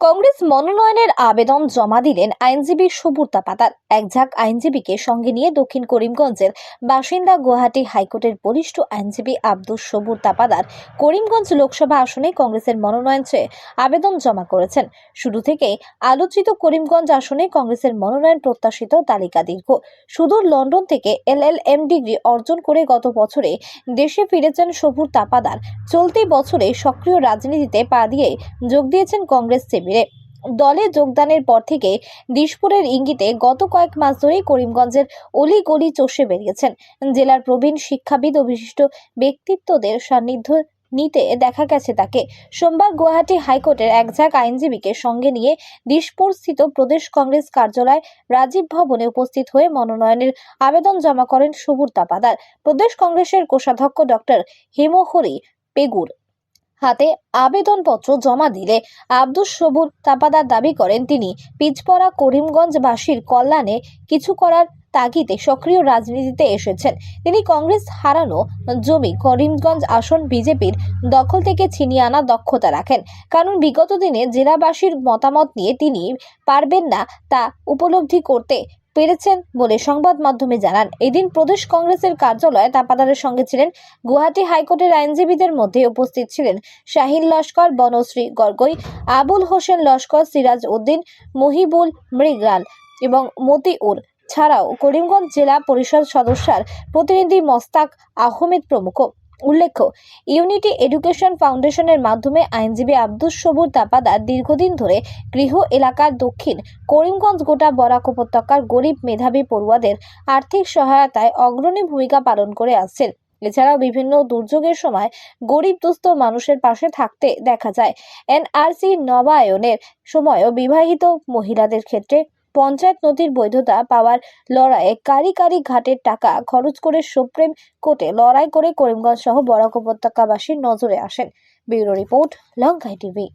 কংগ্রেস মনোনয়নের আবেদন জমা দিলেন আইনজীবী সুবুর্তা পাতার এক ঝাঁক আইনজীবীকে সঙ্গে নিয়ে দক্ষিণ করিমগঞ্জের বাসিন্দা গুয়াহাটি হাইকোর্টের বরিষ্ঠ আইনজীবী আব্দুস সবুর তাপাদার করিমগঞ্জ লোকসভা আসনে কংগ্রেসের মনোনয়ন চেয়ে আবেদন জমা করেছেন। শুরু থেকেই আলোচিত করিমগঞ্জ আসনে কংগ্রেসের মনোনয়ন প্রত্যাশিত তালিকা দীর্ঘ। সুদূর লন্ডন থেকে এলএলএম ডিগ্রি অর্জন করে গত বছরে দেশে ফিরেছেন সবুর তাপাদার চলতি বছরে সক্রিয় রাজনীতিতে পা দিয়ে যোগ দিয়েছেন কংগ্রেস শিবিরে দলে যোগদানের পর থেকে দিশপুরের ইঙ্গিতে গত কয়েক মাস ধরেই করিমগঞ্জের অলি গলি চষে বেরিয়েছেন। জেলার প্রবীণ শিক্ষাবিদ ও বিশিষ্ট ব্যক্তিত্বদের সান্নিধ্য নিতে দেখা গেছে তাকে। সোমবার গুয়াহাটি হাইকোর্টের এক ঝাঁক আইনজীবীকে সঙ্গে নিয়ে দিশপুর স্থিত প্রদেশ কংগ্রেস কার্যালয় রাজীব ভবনে উপস্থিত হয়ে মনোনয়নের আবেদন জমা করেন সুবুর তাপাদার। প্রদেশ কংগ্রেসের কোষাধ্যক্ষ ডক্টর হেমহরি পেগুর। হাতে আবেদনপত্র জমা দিলে আব্দুস সবুর তাপাদার দাবি করেন তিনি, পিচপড়া করিমগঞ্জবাসীর কল্যাণে কিছু করার তাগিদে সক্রিয় রাজনীতিতে এসেছেন। তিনি কংগ্রেস হারানো জমি করিমগঞ্জ আসন বিজেপির দখল থেকে ছিনিয়ে আনা দক্ষতা রাখেন। কারণ বিগত দিনে জেলাবাসীর মতামত নিয়ে তিনি পারবেন না তা উপলব্ধি করতে পেরেছেন বলে সংবাদ মাধ্যমে জানান। এদিন প্রদেশ কংগ্রেসের কার্যালয়ে তাপাদারের সঙ্গে ছিলেন গুয়াহাটি হাইকোর্টের আইনজীবীদের মধ্যে উপস্থিত ছিলেন শাহিন লস্কর, বনশ্রী গর্গই আবুল হোসেন লস্কর, সিরাজ উদ্দিন, মহিবুল মৃগরাল এবং মতিউর। ছাড়াও করিমগঞ্জ জেলা পরিষদ সদস্যার প্রতিনিধি মস্তাক আহমেদ প্রমুখ। উল্লেখ্য ইউনিটি এডুকেশন ফাউন্ডেশনের মাধ্যমে আইনজীবী আব্দুস সবুর তাপাদার দীর্ঘদিন ধরে গৃহ এলাকার দক্ষিণ করিমগঞ্জ গোটা বরাক উপত্যকার গরিব মেধাবী পড়ুয়াদের আর্থিক সহায়তায় অগ্রণী ভূমিকা পালন করে আসছেন। এছাড়াও বিভিন্ন দুর্যোগের সময় গরিব দুস্থ মানুষের পাশে থাকতে দেখা যায়। এনআরসি নবায়নের সময়ও বিবাহিত মহিলাদের ক্ষেত্রে পঞ্চায়েত নদীর বৈধতা পাওয়ার লড়াইয়ে কারি কারি ঘাটের টাকা খরচ করে সুপ্রিম কোর্টে লড়াই করে করিমগঞ্জ সহ বরাক উপত্যকাবাসীর নজরে আসেন। Bureau report Lankai TV.